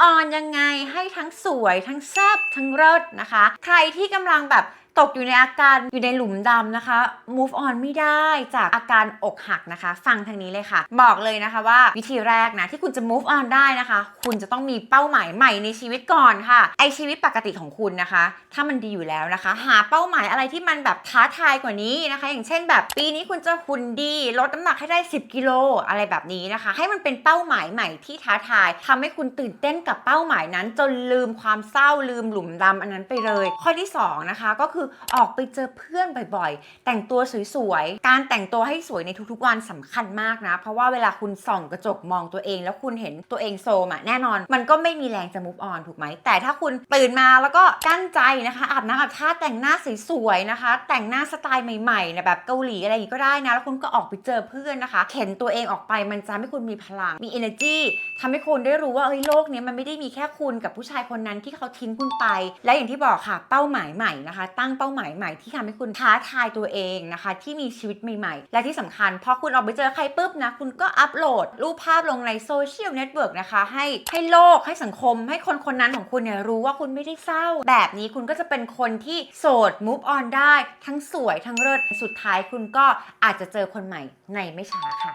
ออนยังไงให้ทั้งสวยทั้งแซ่บทั้งเลิศนะคะ ใครที่กำลังแบบ ตกอยู่ในอาการอยู่ในหลุมดำนะคะ move on ไม่ได้จากอาการอกหักนะคะ ฟังทางนี้เลยค่ะ บอกเลยนะคะว่าวิธีแรกนะที่คุณจะ move on ได้นะคะ คุณจะต้องมีเป้าหมายใหม่ในชีวิตก่อนค่ะไอชีวิตปกติของคุณนะคะ ถ้ามันดีอยู่แล้วนะคะ หาเป้าหมายอะไรที่มันแบบท้าทายกว่านี้นะคะ อย่างเช่นแบบปีนี้คุณจะหุ่นดีลดน้ำหนักให้ได้ 10 กิโลอะไรแบบนี้นะคะ ให้มันเป็นเป้าหมายใหม่ที่ท้าทายทำให้คุณตื่นเต้นกับเป้าหมายนั้น จนลืมความเศร้าลืมหลุมดำอันนั้นไปเลย ข้อที่สองนะคะก็คือออกไปเจอเพื่อนบ่อยๆ แต่งตัวสวยๆ การแต่งตัวให้สวยในทุกๆวันสำคัญมากนะ เพราะว่าเวลาคุณส่องกระจกมองตัวเอง แล้วคุณเห็นตัวเองโซมอะแน่นอน มันก็ไม่มีแรงจะ move on ถูกไหม แต่ถ้าคุณตื่นมาแล้วก็กั้นใจนะคะอาบน้ำอาบท่าแต่งหน้าสวยๆนะคะ แต่งหน้าสไตล์ใหม่ๆนะแบบเกาหลีอะไรอย่างงี้ก็ได้นะ แล้วคุณก็ออกไปเจอเพื่อนนะคะ เข็นตัวเองออกไปมันจะให้คุณมีพลัง มี energy ทำให้คุณได้รู้ว่าเอ้ยโลกเนี้ยมันไม่ได้มีแค่คุณกับผู้ชายคนนั้นที่เขาทิ้งคุณไป และอย่างที่บอกค่ะเป้าหมายใหม่นะคะตั้งเป้าหมายใหม่ที่ทำให้คุณท้าทายตัวเองนะคะ ที่มีชีวิตใหม่ๆ และที่สำคัญพอคุณออกไปเจอใครปุ๊บนะคุณก็อัปโหลดรูปภาพลงในโซเชียลเน็ตเวิร์กนะคะให้ให้โลกให้สังคม ให้คนคนนั้นของคุณเนี่ยรู้ว่าคุณไม่ได้เศร้า แบบนี้คุณก็จะเป็นคนที่โสด move on ได้ ทั้งสวยทั้งเลิศสุดท้ายคุณก็อาจจะเจอคนใหม่ในไม่ช้าค่ะ